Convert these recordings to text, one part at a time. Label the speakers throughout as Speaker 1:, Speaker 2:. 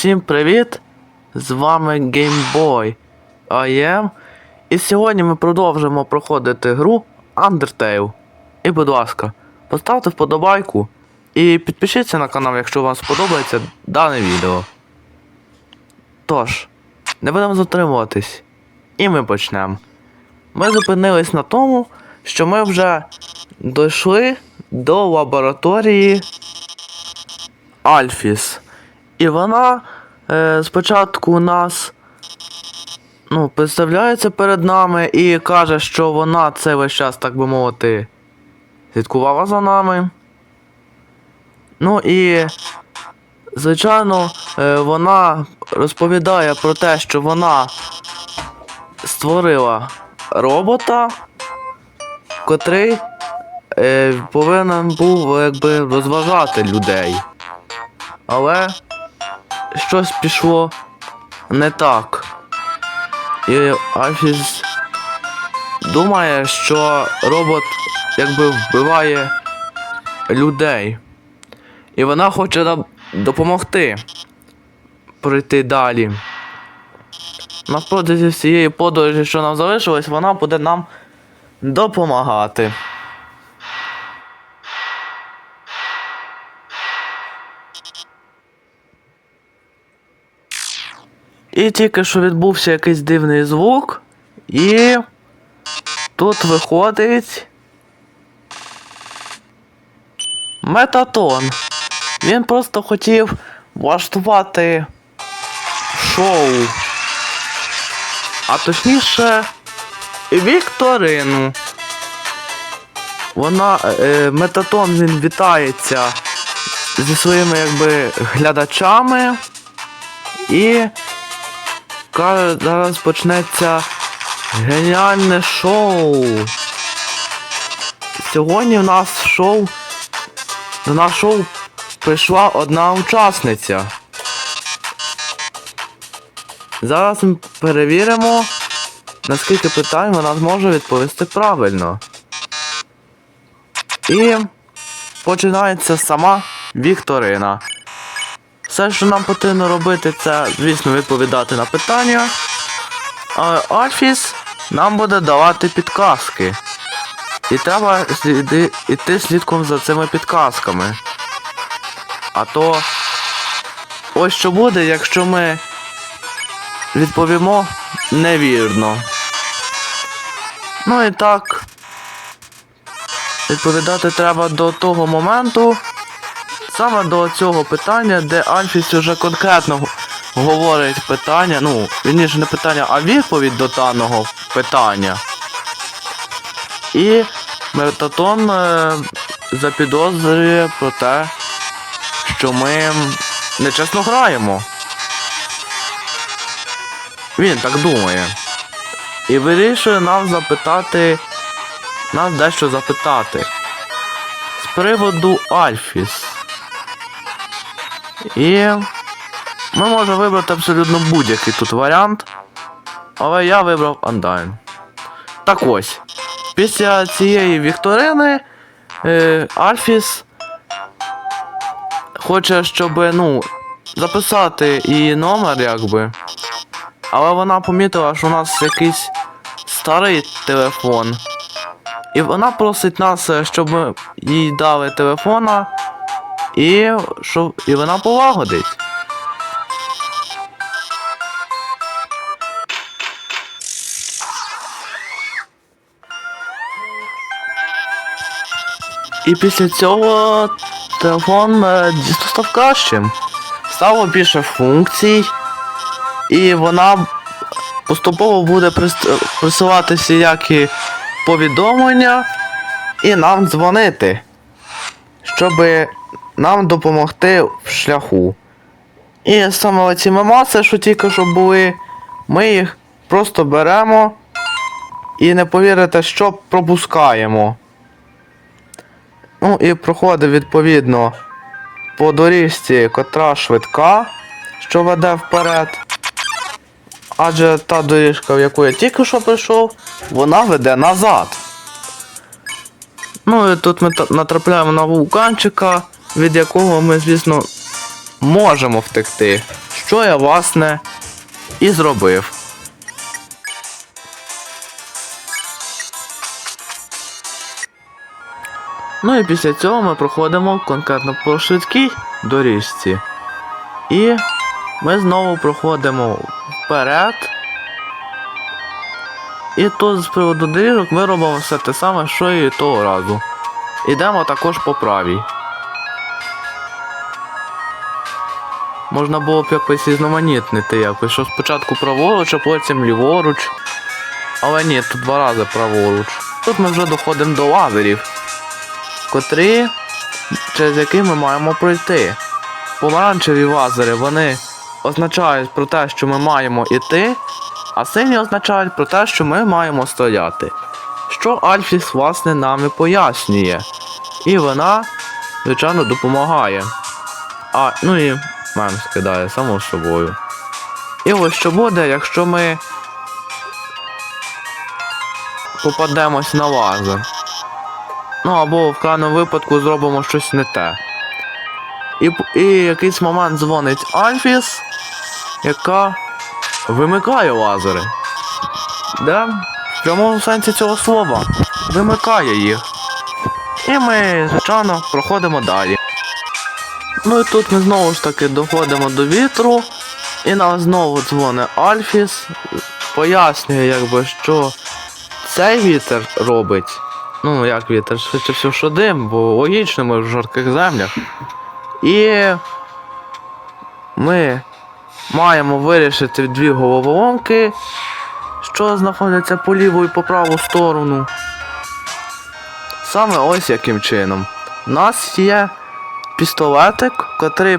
Speaker 1: Усім привіт! З вами GameBoy IM. І сьогодні ми продовжимо проходити гру Undertale. І, будь ласка, поставте вподобайку і підпишіться на канал, якщо вам сподобається дане відео. Тож, не будемо затримуватись. І ми почнемо. Ми зупинились на тому, що ми вже дійшли до лабораторії Альфіс. І вона е, спочатку нас ну, представляється перед нами і каже, що вона це весь час, так би мовити, слідкувала за нами. Ну і, звичайно, е, вона розповідає про те, що вона створила робота, котрий е, повинен був якби розважати людей. Але щось пішло не так. І Альфіс думає, що робот якби вбиває людей. І вона хоче допомогти пройти далі. На протязі всієї подорожі, що нам залишилось, вона буде нам допомагати. І тільки що відбувся якийсь дивний звук, і тут виходить. Метатон. Він просто хотів влаштувати шоу. А точніше, Вікторину. Вона. Е, Метатон він вітається зі своїми якби глядачами. І каже, зараз почнеться геніальне шоу. Сьогодні в нас шоу. До нас шоу прийшла одна учасниця. Зараз ми перевіримо, наскільки питань вона зможе відповісти правильно. І починається сама Вікторина. Все, що нам потрібно робити, це, звісно, відповідати на питання. А Альфіс нам буде давати підказки. І треба іти слідком за цими підказками. А то ось що буде, якщо ми відповімо невірно. Ну і так. Відповідати треба до того моменту, саме до цього питання, де Альфіс уже конкретно говорить питання, ну, вірніше не питання, а відповідь до даного питання. І Мертатон е, запідозрює про те, що ми нечесно граємо. Він так думає. І вирішує нам запитати. Нас дещо запитати. З приводу Альфіс. І ми можемо вибрати абсолютно будь-який тут варіант. Але я вибрав Undyne. Так ось. Після цієї вікторини е, Альфіс хоче, щоб, ну, записати її номер, якби. Але вона помітила, що у нас якийсь старий телефон. І вона просить нас, е, щоб їй дали телефона, і, щоб, і вона полагодить. І після цього телефон е, дійсно став кращим. Стало більше функцій, і вона поступово буде прис- присилати всіякі повідомлення і нам дзвонити, щоб нам допомогти в шляху. І саме ці мемаси, що тільки що були, ми їх просто беремо і не повірите, що пропускаємо. Ну і проходить відповідно по доріжці, котра швидка, що веде вперед. Адже та доріжка, в яку я тільки що прийшов, вона веде назад. Ну і тут ми натрапляємо на вулканчика, від якого ми, звісно, можемо втекти. Що я власне і зробив. Ну і після цього ми проходимо конкретно по швидкій доріжці. І ми знову проходимо вперед. І тут з приводу доріжок ми робимо все те саме, що і того разу. Ідемо також по правій. Можна було б якось різноманітнити якось, що спочатку праворуч, а потім ліворуч. Але ні, тут два рази праворуч. Тут ми вже доходимо до лазерів, котрі, через які ми маємо пройти. Помаранчеві лазери, вони означають про те, що ми маємо іти, а сині означають про те, що ми маємо стояти. Що Альфіс, власне, нам пояснює. І вона, звичайно, допомагає. А, ну і мем скидає, само собою. І ось що буде, якщо ми попадемось на лазер. Ну або в крайньому випадку зробимо щось не те. І, і якийсь момент дзвонить Альфіс, яка вимикає лазери. Да? В прямому сенсі цього слова. Вимикає їх. І ми, звичайно, проходимо далі. Ну і тут ми знову ж таки доходимо до вітру, і нам знову дзвонить Альфіс, пояснює, якби, що цей вітер робить. Ну, як вітер, швидше все, що дим, бо логічно ми в жарких землях. І ми маємо вирішити дві головоломки, що знаходяться по ліву і по праву сторону. Саме ось яким чином. У нас є пістолетик, котрий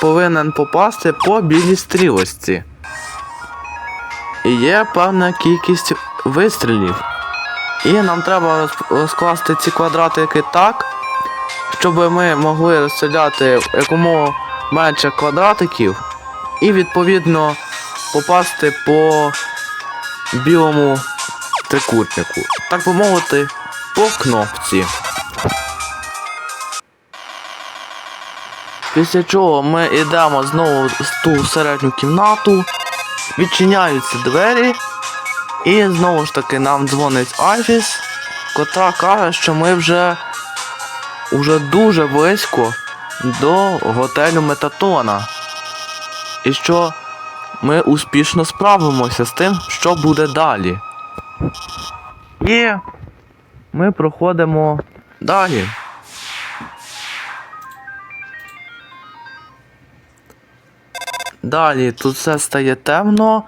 Speaker 1: повинен попасти по білій стрілості. І є певна кількість вистрілів. І нам треба розкласти ці квадратики так, щоб ми могли розстріляти якомога менше квадратиків і відповідно попасти по білому трикутнику. Так би мовити, по кнопці. Після чого ми йдемо знову в ту середню кімнату, відчиняються двері, і знову ж таки нам дзвонить Альфіс, котра каже, що ми вже, уже дуже близько до готелю Метатона. І що ми успішно справимося з тим, що буде далі. І ми проходимо далі. Далі тут все стає темно.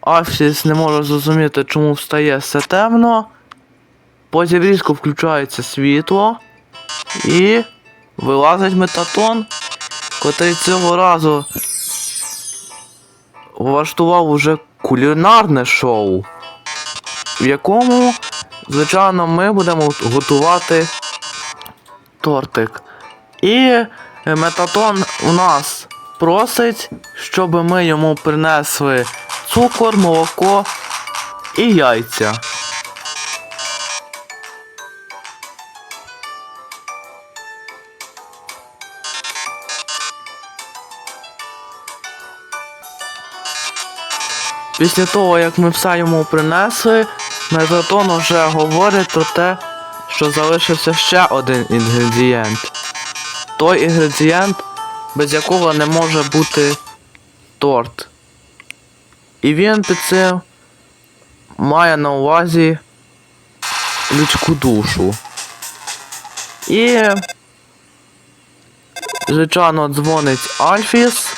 Speaker 1: Альфіс не може зрозуміти, чому встає все темно. Потім різко включається світло і вилазить метатон, котрий цього разу влаштував уже кулінарне шоу, в якому, звичайно, ми будемо готувати тортик. І метатон у нас просить, щоб ми йому принесли цукор, молоко і яйця. Після того, як ми все йому принесли, Метатон вже говорить про те, що залишився ще один інгредієнт. Той інгредієнт, без якого не може бути торт. І він під це має на увазі людську душу. І, звичайно, дзвонить Альфіс.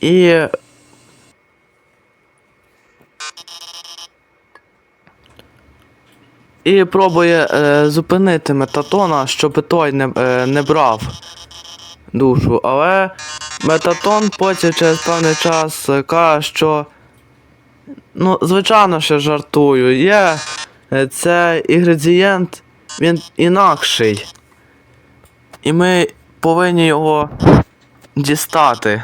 Speaker 1: І. І пробує е, зупинити метатона, щоб той не, е, не брав душу. Але метатон потім через певний час е, каже, що. Ну, звичайно, що жартую. Є е, цей інгредієнт, він інакший. І ми повинні його дістати.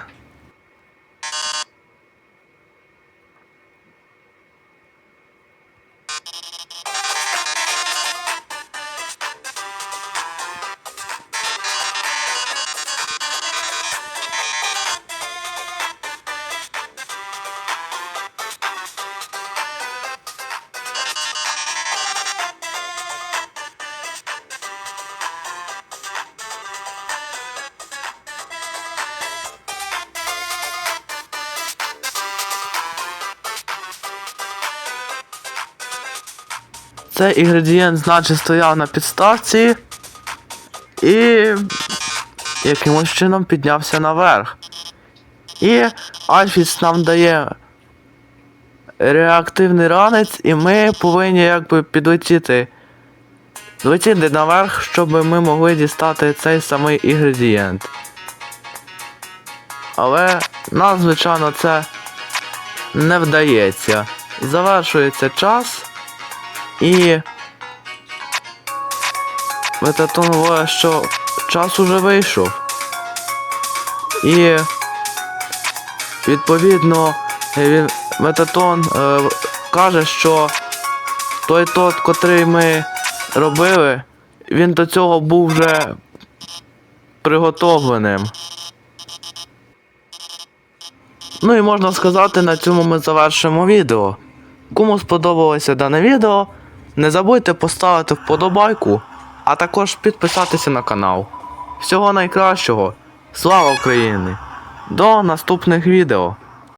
Speaker 1: Цей інгредієнт, значить, стояв на підставці і якимось чином піднявся наверх. І Альфіс нам дає реактивний ранець, і ми повинні якби підлетіти. Злетіти наверх, щоб ми могли дістати цей самий інгредієнт. Але нам, звичайно, це не вдається. Завершується час і. Метатон говорить, що час уже вийшов. І відповідно він Метатон е, каже, що той тот, котрий ми робили, він до цього був вже приготовленим. Ну і можна сказати, на цьому ми завершимо відео. Кому сподобалося дане відео, не забудьте поставити вподобайку, а також підписатися на канал. Всього найкращого! Слава Україні! До наступних відео!